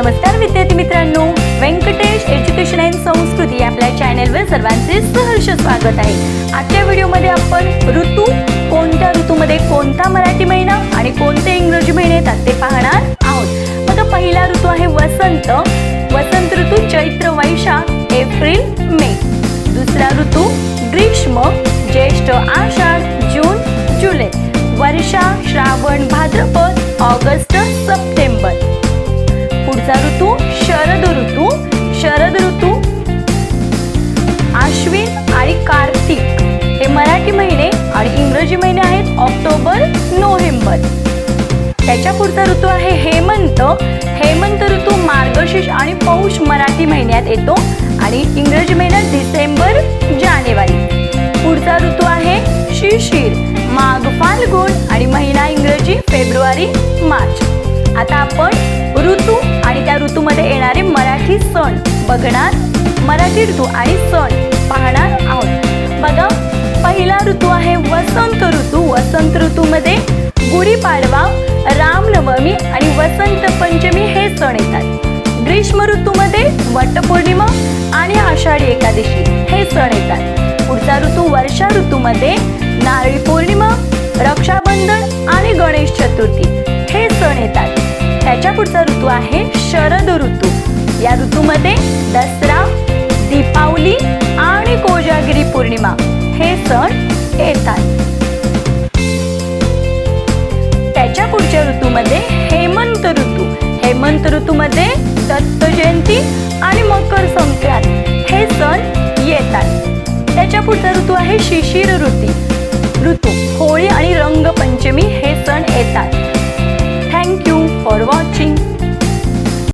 नमस्कार विद्यार्थी मित्रांनो. व्यंकटेश एज्युकेशन अँड संस्कृती आपल्या चॅनेलवर सर्वांचे सहर्ष स्वागत आहे. आजच्या व्हिडिओमध्ये आपण ऋतू कोणत्या ऋतूमध्ये कोणता मराठी महिना आणि कोणते इंग्रजी महिने येतात ते पाहणार आहोत. बघा पहिला ऋतू आहे वसंत. वसंत ऋतू चैत्र वैशाख एप्रिल मे. दुसरा ऋतू ग्रीष्म ज्येष्ठ आषाढ जून जुलै. वर्षा श्रा पुढचा ऋतू शरद ऋतू शरद ऋतू. आश्विन आणि कार्तिक हे मराठी महिने आणि इंग्रजी महिने आहेत ऑक्टोबर नोव्हेंबर. त्याच्या पुढचा ऋतू आहे हेमंत. हेमंत ऋतू मार्गशीर्ष आणि पौष मराठी महिन्यात येतो आणि इंग्रजी महिन्यात डिसेंबर जानेवारी. पुढचा ऋतू आहे शिशिर. माघ फाल्गुन आणि महिना इंग्रजी फेब्रुवारी मार्च. आता आपण मराठी सण बघणार मराठी ऋतू आणि सण पाहणार आहोत. बघा पहिला ऋतू आहे वसंत ऋतू. वसंत ऋतूमध्ये गुढीपाडवा रामनवमी आणि वसंत पंचमी हे सण येतात. ग्रीष्म ऋतूमध्ये वटपौर्णिमा आणि आषाढी एकादशी हे सण येतात. पुढचा ऋतू वर्षा ऋतूमध्ये नारळी पौर्णिमा रक्षाबंधन आणि गणेश चतुर्थी हे सण येतात. त्याच्या पुढचा ऋतू आहे शरद ऋतू. दसरा दीपावली आणि कोजागिरी पौर्णिमा हे सण येतात. त्याच्या पुढच्या ऋतूमध्ये हेमंत ऋतू. हेमंत ऋतूमध्ये दत्त जयंती आणि मकर संक्रांत हे सण येतात. त्याच्या पुढचा ऋतू आहे शिशिर ऋतू.